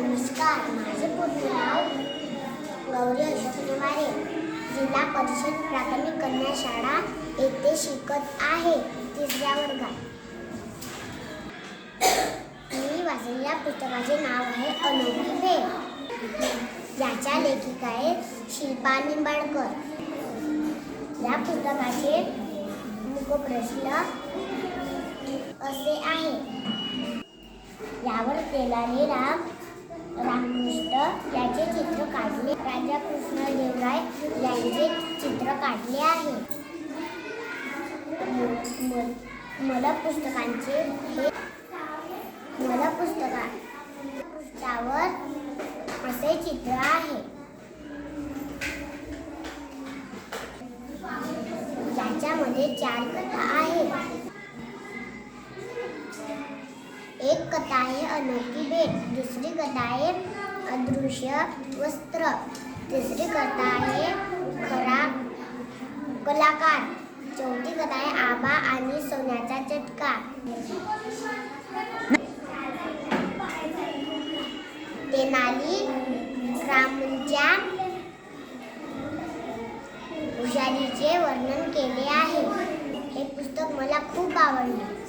नमस्कार माझे पूर्ण नाव गौरी अशोक नेवारे जिल्हा परिषद प्राथमिक कन्या शाळा येथे शिकत आहे तिसऱ्या वर्गात. मी वाचलेल्या पुस्तकाचे नाव आहे अनोखी भेट याच्या लेखिका आहे शिल्पा निंबाळकर. या पुस्तकाचे मुखप्रश्न असे आहे. यावर तेलाने राम रामकृष्ण याचे चित्र राधाकृष्ण देवराय यांचे चित्र काढले आहे. मला पुस्तकांचे हे मला पुस्तका पृष्ठावर असे चित्र आहे. ज्याच्यामध्ये चार कथा आहेत. एक कथा आहे अनोखी भेट दुसरी कथा आहे अदृश्य वस्त्र. तिसरी कथा आहे खरा कलाकार. चौथी कथा आहे आबा आणि सोन्याचा चटका. तेनाली रामच्या हुशारीचे वर्णन केले आहे. हे पुस्तक मला खूप आवडले.